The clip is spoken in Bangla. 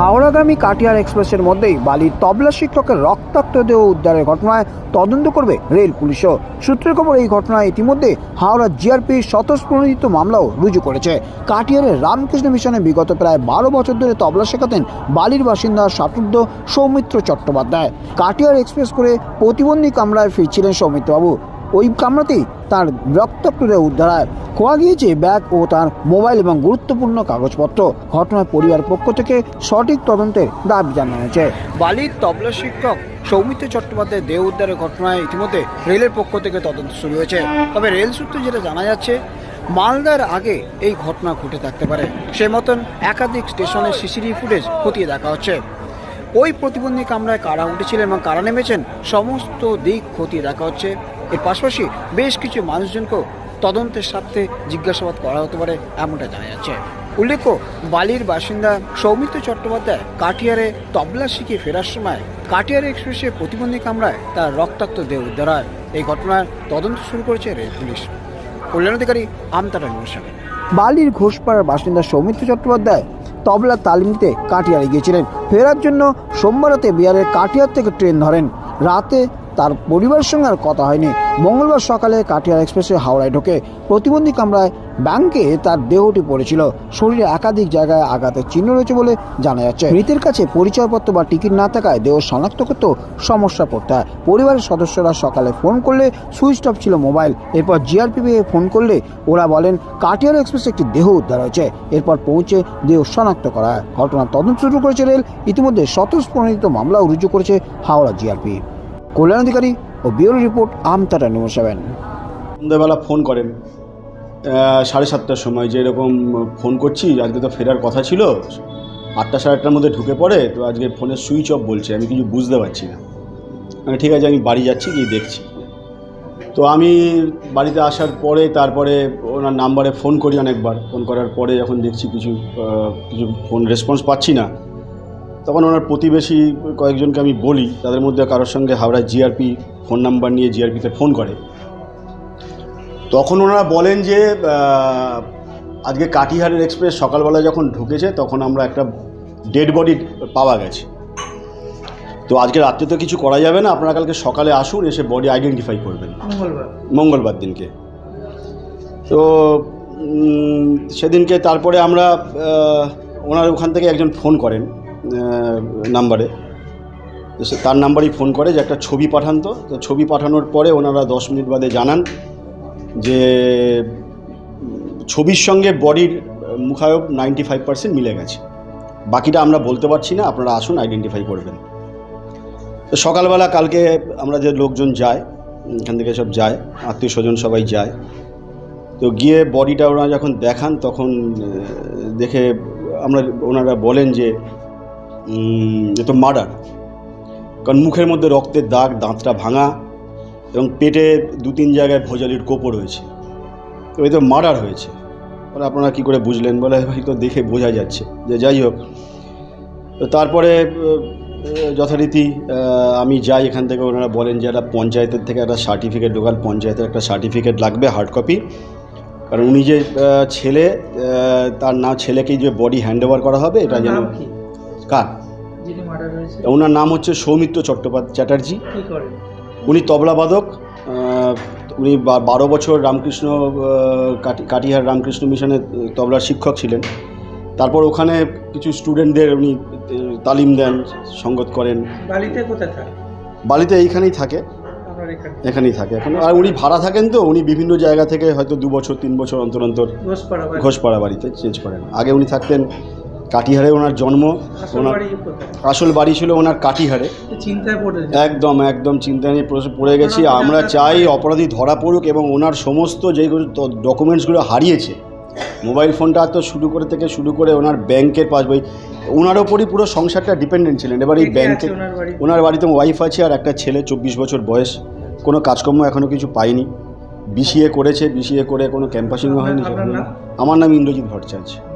হাওড়াগামী কাটিয়ার এক্সপ্রেসের মধ্যেই বালির তবলা শিক্ষকের রক্তাক্ত দেহ উদ্ধারের ঘটনায় তদন্ত করবে রেল পুলিশও। সূত্রের খবর, এই ঘটনায় ইতিমধ্যে হাওড়া জিআরপি স্বতঃস্প্রণোদিত মামলাও রুজু করেছে। কাটিয়ারের রামকৃষ্ণ মিশনে বিগত প্রায় বারো বছর ধরে তবলা শেখাতেন বালির বাসিন্দা সাটুর্ধ সৌমিত্র চট্টোপাধ্যায়। কাটিয়ার এক্সপ্রেস করে প্রতিবন্ধী কামরায় ফিরছিলেন সৌমিত্রবাবু। ওই কামরাতেই তার রক্তাক্ত দেহ উদ্ধার হয়। খোয়া গিয়েছে ব্যাগ ও তার মোবাইল এবং গুরুত্বপূর্ণ কাগজপত্র। ঘটনায় পরিবার পক্ষ থেকে সঠিক তদন্তের দাবি জানানো হয়েছে। বালির তবলা শিক্ষক সৌমিত্র চট্টোপাধ্যায়ের দেহ উদ্ধারের ঘটনায় ইতিমধ্যে রেলের পক্ষ থেকে তদন্ত শুরু হয়েছে। তবে রেল সূত্রে যেটা জানা যাচ্ছে, মালদার আগে এই ঘটনা ঘটে থাকতে পারে। সে মতন একাধিক স্টেশনের সিসিটিভি ফুটেজ খতিয়ে দেখা হচ্ছে। ওই প্রতিবন্ধী কামরায় কারা উঠেছিলেন এবং কারা নেমেছেন, সমস্ত দিক খতিয়ে দেখা হচ্ছে। এর পাশাপাশি বেশ কিছু মানুষজনকেও তদন্তের স্বার্থে জিজ্ঞাসাবাদ করা হতে পারে এমনটা জানা যাচ্ছে। উল্লেখ্য, বালির বাসিন্দা সৌমিত্র চট্টোপাধ্যায় কাটিয়ারে তবলা শিখে ফেরার সময় কাটিয়ার এক্সপ্রেসে প্রতিবন্ধী কামরায় তার রক্তাক্ত দেহ উদ্ধার হয়। এই ঘটনার তদন্ত শুরু করেছে rail police. Kalyan Adhikari Amtara news বালির ঘোষপাড়ার বাসিন্দা সৌমিত্র চট্টোপাধ্যায় তবলা তালিম নিতে কাটিয়ারে গিয়েছিলেন। ফেরার জন্য সোমবার রাতে বিহারের কাটিয়ার থেকে ট্রেন ধরেন। রাতে তার পরিবারের সঙ্গে আর কথা হয়নি। মঙ্গলবার সকালে কাটিয়ার এক্সপ্রেসে হাওড়ায় ঢোকে। প্রতিবন্ধী কামরায় ব্যাংকে তার দেহটি পড়েছিল। শরীরে একাধিক জায়গায় আঘাতের চিহ্ন রয়েছে বলে জানা যাচ্ছে। মৃতের কাছে পরিচয়পত্র বা টিকিট না থাকায় দেহ শনাক্ত করতেও সমস্যা পড়তে হয়। পরিবারের সদস্যরা সকালে ফোন করলে সুইচ অফ ছিল মোবাইল। এরপর জিআরপিএ ফোন করলে ওরা বলেন, কাটিয়ার এক্সপ্রেসে একটি দেহ উদ্ধার হয়েছে। এরপর পৌঁছে দেহ শনাক্ত করা হয়। ঘটনার তদন্ত শুরু করেছে রেল। ইতিমধ্যে স্বতঃস্প্রণোদিত মামলাও রুজু করেছে হাওড়া জিআরপি। কল্যাণ অধিকারী ও bureau report Amtara news seven. সন্ধ্যাবেলা ফোন করেন। সাড়ে সাতটার সময় যে এরকম ফোন করছি, আজকে তো ফেরার কথা ছিল। আটটা সাড়ে আটটার মধ্যে ঢুকে পড়ে, তো আজকে ফোনের সুইচ অফ বলছে, আমি কিছু বুঝতে পারছি না। আমি ঠিক আছে, আমি বাড়ি যাচ্ছি, গিয়ে দেখছি। তো আমি বাড়িতে আসার পরে, তারপরে ওনার নাম্বারে ফোন করি অনেকবার। ফোন করার পরে যখন দেখছি কিছু কিছু ফোন রেসপন্স পাচ্ছি না তখন ওনার প্রতিবেশী কয়েকজনকে আমি বলি তাদের মধ্যে কারোর সঙ্গে হাওড়া জিআরপি ফোন নাম্বার নিয়ে জিআরপিতে ফোন করে। তখন ওনারা বলেন যে আজকে কাটিহারের এক্সপ্রেস সকালবেলা যখন ঢুকেছে তখন আমরা একটা ডেড বডি পাওয়া গেছে। তো আজকে রাত্রে তো কিছু করা যাবে না আপনারা কালকে সকালে আসুন এসে বডি আইডেন্টিফাই করবেন। মঙ্গলবার। মঙ্গলবার দিনকে। তো সেদিনকে তারপরে আমরা ওনার ওখান থেকে একজন ফোন করেন। নাম্বারে তো সে তার নাম্বারেই ফোন করে যে একটা ছবি পাঠান তো। তো ছবি পাঠানোর পরে ওনারা দশ মিনিট বাদে জানান যে, ছবির সঙ্গে বডির মুখায়ব নাইনটি ফাইভ পার্সেন্ট মিলে গেছে। বাকিটা আমরা বলতে পারছি না, আপনারা আসুন আইডেন্টিফাই করবেন তো সকালবেলা কালকে আমরা যে লোকজন যায়, এখান থেকে সব যায়, আত্মীয় স্বজন সবাই যায়। তো গিয়ে বডিটা ওনারা যখন দেখান তখন দেখে আমরা, ওনারা বলেন যে উম, এ তো মার্ডার। কারণ মুখের মধ্যে রক্তের দাগ দাঁতটা ভাঙা এবং পেটে দু তিন জায়গায় ভোজালির কোপো রয়েছে। তো এই তো মার্ডার হয়েছে। বলে আপনারা কী করে বুঝলেন বলে ভাই তো দেখে বোঝা যাচ্ছে। যে যাই হোক তো তারপরে যথারীতি আমি যাই এখান থেকে ওনারা বলেন যে একটা পঞ্চায়েতের থেকে একটা সার্টিফিকেট লোকাল পঞ্চায়েতের একটা সার্টিফিকেট লাগবে হার্ড কপি। কারণ উনি যে ছেলে তার না ছেলেকেই যে বডি হ্যান্ড ওভার করা হবে এটা যেন কার? যিনি মার্ডার হয়েছে ওনার নাম হচ্ছে সৌমিত্র চট্টোপাধ্যায় চ্যাটার্জি। কি করেন? উনি তবলাবাদক উনি বারো বছর রামকৃষ্ণ কাটিহার রামকৃষ্ণ মিশনে আহ, তবলার শিক্ষক ছিলেন। তারপর ওখানে কিছু স্টুডেন্টদের উনি তালিম দেন সঙ্গত করেন। বালিতে কোথায় থাকে? বালিতে এইখানেই থাকে। এখানেই থাকে এখন। আর উনি ভাড়া থাকেন তো উনি বিভিন্ন জায়গা থেকে হয়তো দু বছর তিন বছর অন্তর অন্তর ঘোষপাড়া বাড়িতে। চেঞ্জ করেন। আগে উনি থাকতেন কাটিহারে ওনার জন্ম ওনার আসল বাড়ি ছিল ওনার কাটিহারে। একদম একদম চিন্তা নিয়ে পড়ে- গেছি। আমরা চাই অপরাধী ধরা পড়ুক এবং ওনার সমস্ত যেগুলো ডকুমেন্টসগুলো হারিয়েছে মোবাইল ফোনটা তো শুরু করে থেকে শুরু করে ওনার ব্যাংকের পাসবই ওনার ওপরই পুরো সংসারটা ডিপেন্ডেন্ট ছিলেন। এবার এই ব্যাংকে ওনার বাড়িতে? ওয়াইফ আছে আর একটা ছেলে চব্বিশ বছর বয়স। কোনো কাজকর্ম এখনও কিছু পায়নি বিসিএ করেছে বিসিএ করে কোনো ক্যাম্পাসিংও হয়নি আমার নাম ইন্দ্রজিৎ ভট্টাচার্য।